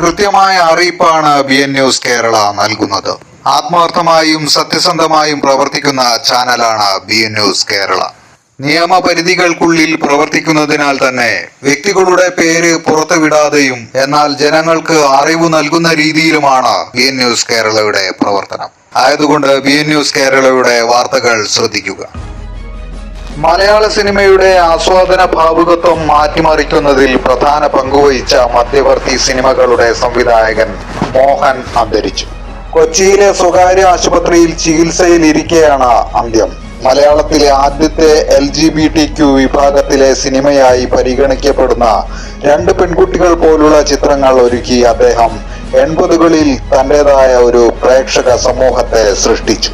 കൃത്യമായ അറിയിപ്പാണ് B N news Kerala നൽകുന്നത്. ആത്മാർത്ഥമായും സത്യസന്ധമായും പ്രവർത്തിക്കുന്ന ചാനലാണ് ബി എൻ ന്യൂസ് കേരള. നിയമപരിധികൾക്കുള്ളിൽ പ്രവർത്തിക്കുന്നതിനാൽ തന്നെ വ്യക്തികളുടെ പേര് പുറത്തുവിടാതെയും എന്നാൽ ജനങ്ങൾക്ക് അറിവ് നൽകുന്ന രീതിയിലുമാണ് ബി എൻ ന്യൂസ് കേരളയുടെ പ്രവർത്തനം. ആയതുകൊണ്ട് ബി എൻ ന്യൂസ് കേരളയുടെ വാർത്തകൾ ശ്രദ്ധിക്കുക. മലയാള സിനിമയുടെ ആസ്വാദന ഭാവുകത്വം മാറ്റിമറിക്കുന്നതിൽ പ്രധാന പങ്കുവഹിച്ച മധ്യവർത്തി സിനിമകളുടെ സംവിധായകൻ മോഹൻ അന്തരിച്ചു. കൊച്ചിയിലെ സ്വകാര്യ ആശുപത്രിയിൽ ചികിത്സയിൽ ചികിത്സയിലിരിക്കെയാണ് അന്ത്യം. മലയാളത്തിലെ ആദ്യത്തെ L G B T Q വിഭാഗത്തിലെ സിനിമയായി പരിഗണിക്കപ്പെടുന്ന രണ്ട് പെൺകുട്ടികൾ പോലുള്ള ചിത്രങ്ങൾ ഒരുക്കി അദ്ദേഹം എൺപതുകളിൽ തന്റേതായ ഒരു പ്രേക്ഷക സമൂഹത്തെ സൃഷ്ടിച്ചു.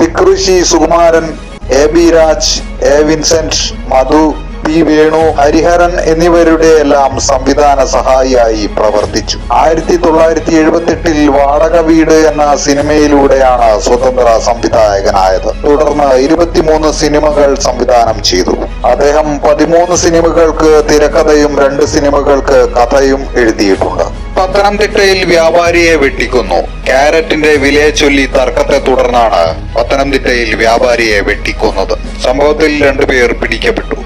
Thikkurissy Sukumaran A B Raj A Vincent Madhu P Venu Hariharan എന്നിവരുടെ എല്ലാം സംവിധാന സഹായിയായി പ്രവർത്തിച്ചു. ആയിരത്തി തൊള്ളായിരത്തി എഴുപത്തി എട്ടിൽ വാടക വീട് എന്ന സിനിമയിലൂടെയാണ് സ്വതന്ത്ര സംവിധായകനായത്. തുടർന്ന് ഇരുപത്തിമൂന്ന് സിനിമകൾ സംവിധാനം ചെയ്തു. അദ്ദേഹം പതിമൂന്ന് സിനിമകൾക്ക് തിരക്കഥയും രണ്ട് സിനിമകൾക്ക് കഥയും എഴുതിയിട്ടുണ്ട്. പത്തനംതിട്ടയിൽ വ്യാപാരിയെ വെട്ടിക്കുന്നു. ക്യാരറ്റിന്റെ വിലയെ ചൊല്ലി തർക്കത്തെ തുടർന്നാണ് പത്തനംതിട്ടയിൽ വ്യാപാരിയെ വെട്ടിക്കൊന്നത്. സംഭവത്തിൽ രണ്ടുപേർ പിടിക്കപ്പെട്ടു.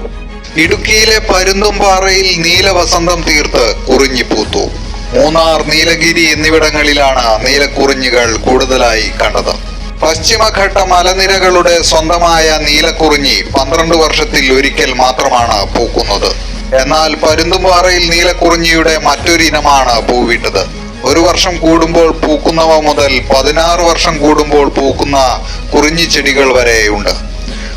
ഇടുക്കിയിലെ പരുന്തുംപാറയിൽ നീലവസന്തം തീർത്ത് കുറിഞ്ഞിപ്പൂത്തു. മൂന്നാർ നീലഗിരി എന്നിവിടങ്ങളിലാണ് നീലക്കുറിഞ്ഞുകൾ കൂടുതലായി കണ്ടത്. പശ്ചിമഘട്ട മലനിരകളുടെ സ്വന്തമായ നീലക്കുറിഞ്ഞി പന്ത്രണ്ട് വർഷത്തിൽ ഒരിക്കൽ മാത്രമാണ് പൂക്കുന്നത്. എന്നാൽ പരുന്തുംപാറയിൽ നീലക്കുറിഞ്ഞിയുടെ മറ്റൊരു ഇനമാണ് പൂവിട്ടത്. ഒരു വർഷം കൂടുമ്പോൾ പൂക്കുന്നവ മുതൽ പതിനാറ് വർഷം കൂടുമ്പോൾ പൂക്കുന്ന കുറിഞ്ഞി ചെടികൾ വരെയുണ്ട്.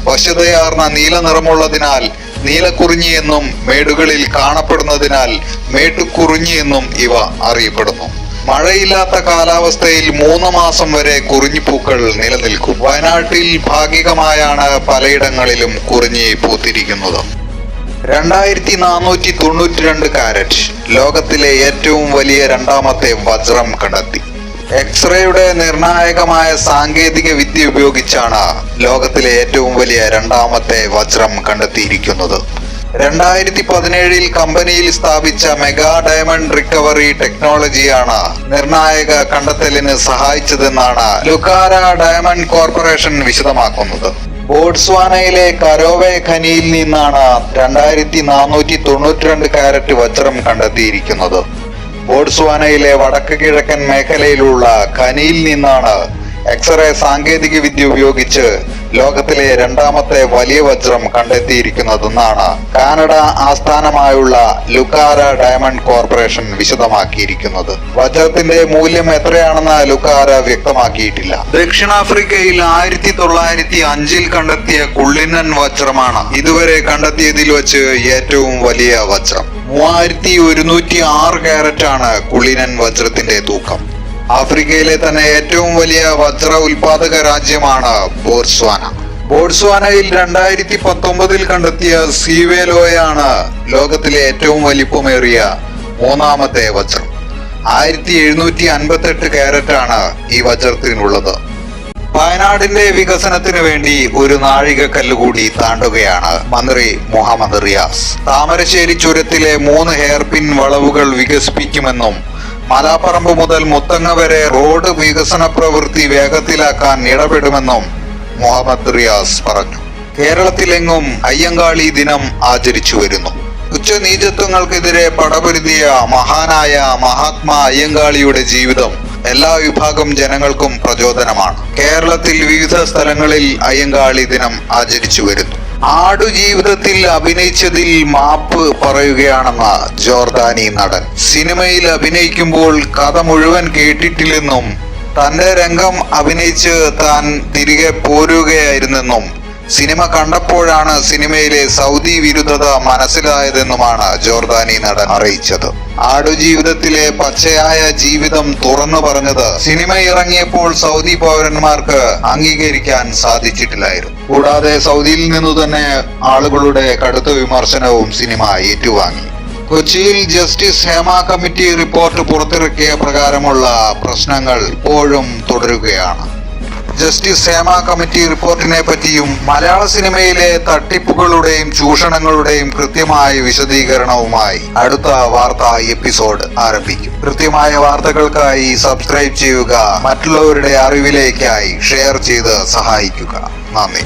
വശതയാർന്ന നീല നിറമുള്ളതിനാൽ നീലക്കുറിഞ്ഞി എന്നും മേടുകളിൽ കാണപ്പെടുന്നതിനാൽ മേട്ടുക്കുറിഞ്ഞി എന്നും ഇവ അറിയപ്പെടുന്നു. മഴയില്ലാത്ത കാലാവസ്ഥയിൽ മൂന്ന് മാസം വരെ കുറിഞ്ഞിപ്പൂക്കൾ നിലനിൽക്കും. വയനാട്ടിൽ ഭാഗികമായാണ് പലയിടങ്ങളിലും കുറിഞ്ഞി പൂത്തിരിക്കുന്നത്. രണ്ടായിരത്തി നാനൂറ്റി തൊണ്ണൂറ്റി രണ്ട് കാരറ്റ് ലോകത്തിലെ ഏറ്റവും വലിയ രണ്ടാമത്തെ വജ്രം കണ്ടെത്തി. എക്സ്റേയുടെ നിർണായകമായ സാങ്കേതിക വിദ്യ ഉപയോഗിച്ചാണ് ലോകത്തിലെ ഏറ്റവും വലിയ രണ്ടാമത്തെ വജ്രം കണ്ടെത്തിയിരിക്കുന്നത്. രണ്ടായിരത്തി പതിനേഴിൽ കമ്പനിയിൽ സ്ഥാപിച്ച മെഗാ ഡയമണ്ട് റിക്കവറി ടെക്നോളജിയാണ് നിർണായക കണ്ടെത്തലിന് സഹായിച്ചതെന്നാണ് ലുക്കാര ഡയമണ്ട് കോർപ്പറേഷൻ വിശദമാക്കുന്നത്. ബോട്സ്വാനയിലെ കരോവേ ഖനിയിൽ നിന്നാണ് രണ്ടായിരത്തി നാനൂറ്റി തൊണ്ണൂറ്റി രണ്ട് കാരറ്റ് വജ്രം കണ്ടെത്തിയിരിക്കുന്നത്. ബോട്സ്വാനയിലെ വടക്ക് കിഴക്കൻ മേഖലയിലുള്ള ഖനിയിൽ നിന്നാണ് എക്സ്റേ സാങ്കേതിക വിദ്യ ഉപയോഗിച്ച് ലോകത്തിലെ രണ്ടാമത്തെ വലിയ വജ്രം കണ്ടെത്തിയിരിക്കുന്നതെന്നാണ് കാനഡ ആസ്ഥാനമായുള്ള ലുക്കാര ഡയമണ്ട് കോർപ്പറേഷൻ വിശദമാക്കിയിരിക്കുന്നത്. വജ്രത്തിന്റെ മൂല്യം എത്രയാണെന്ന് ലുക്കാര വ്യക്തമാക്കിയിട്ടില്ല. ദക്ഷിണാഫ്രിക്കയിൽ ആയിരത്തി തൊള്ളായിരത്തി അഞ്ചിൽ കണ്ടെത്തിയ കുള്ളിനൻ വജ്രമാണ് ഇതുവരെ കണ്ടെത്തിയതിൽ വച്ച് ഏറ്റവും വലിയ വജ്രം. മൂവായിരത്തി ഒരുന്നൂറ്റി ആറ് ക്യാരറ്റ് ആണ് കുള്ളിനൻ വജ്രത്തിന്റെ തൂക്കം. ആഫ്രിക്കയിലെ തന്നെ ഏറ്റവും വലിയ വജ്ര ഉൽപാദക രാജ്യമാണ് ബോട്സ്വാന. ബോട്സ്വാനയിൽ രണ്ടായിരത്തി പത്തൊമ്പതിൽ കണ്ടെത്തിയ സീവേലോയാണ് ലോകത്തിലെ ഏറ്റവും വലിപ്പമേറിയ മൂന്നാമത്തെ വജ്രം. ആയിരത്തി എഴുന്നൂറ്റി അൻപത്തി എട്ട് ക്യാരറ്റാണ് ഈ വജ്രത്തിനുള്ളത്. വയനാടിന്റെ വികസനത്തിന് വേണ്ടി ഒരു നാഴികക്കല്ല് കൂടി താണ്ടുകയാണ് മന്ത്രി മുഹമ്മദ് റിയാസ്. താമരശ്ശേരി ചുരത്തിലെ മൂന്ന് ഹെയർപിൻ വളവുകൾ വികസിപ്പിക്കുമെന്നും മലാപ്പറമ്പ് മുതൽ മുത്തങ്ങ വരെ റോഡ് വികസന പ്രവൃത്തി വേഗത്തിലാക്കാൻ ഇടപെടുമെന്നും മുഹമ്മദ് റിയാസ് പറഞ്ഞു. കേരളത്തിലെങ്ങും അയ്യങ്കാളി ദിനം ആചരിച്ചു വരുന്നു. ഉച്ചനീചത്വങ്ങൾക്കെതിരെ പടപൊരുതിയ മഹാനായ മഹാത്മാ അയ്യങ്കാളിയുടെ ജീവിതം എല്ലാ വിഭാഗം ജനങ്ങൾക്കും പ്രചോദനമാണ്. കേരളത്തിൽ വിവിധ സ്ഥലങ്ങളിൽ അയ്യങ്കാളി ദിനം ആചരിച്ചു വരുന്നു. ആടുജീവിതത്തിൽ അഭിനയിച്ചതിൽ മാപ്പ് പറയുകയാണെന്ന് ജോർദാനി നടൻ. സിനിമയിൽ അഭിനയിക്കുമ്പോൾ കഥ മുഴുവൻ കേട്ടിട്ടില്ലെന്നും തന്റെ രംഗം അഭിനയിച്ച് താൻ തിരികെ പോരുകയായിരുന്നെന്നും സിനിമ കണ്ടപ്പോഴാണ് സിനിമയിലെ സൗദി വിരുദ്ധത മനസ്സിലായതെന്നുമാണ് ജോർദാനി നടൻ അറിയിച്ചത്. ആടുജീവിതത്തിലെ പച്ചയായ ജീവിതം തുറന്നു പറഞ്ഞത് സിനിമ ഇറങ്ങിയപ്പോൾ സൗദി പൗരന്മാർക്ക് അംഗീകരിക്കാൻ സാധിച്ചിട്ടില്ലായിരുന്നു. കൂടാതെ സൗദിയിൽ നിന്നു തന്നെ ആളുകളുടെ കടുത്ത വിമർശനവും സിനിമ ഏറ്റുവാങ്ങി. കൊച്ചിയിൽ ജസ്റ്റിസ് ഹേമ കമ്മിറ്റി റിപ്പോർട്ട് പുറത്തിറക്കിയ പ്രകാരമുള്ള പ്രശ്നങ്ങൾ ഇപ്പോഴും തുടരുകയാണ്. ജസ്റ്റിസ് ഹേമ കമ്മിറ്റി റിപ്പോർട്ടിനെ പറ്റിയും മലയാള സിനിമയിലെ തട്ടിപ്പുകളുടെയും ചൂഷണങ്ങളുടെയും കൃത്യമായ വിശദീകരണവുമായി അടുത്ത വാർത്താ എപ്പിസോഡ് ആരംഭിക്കും. കൃത്യമായ വാർത്തകൾക്കായി സബ്സ്ക്രൈബ് ചെയ്യുക മറ്റുള്ളവരുടെ അറിവിലേക്കായി ഷെയർ ചെയ്ത് സഹായിക്കുക. നന്ദി.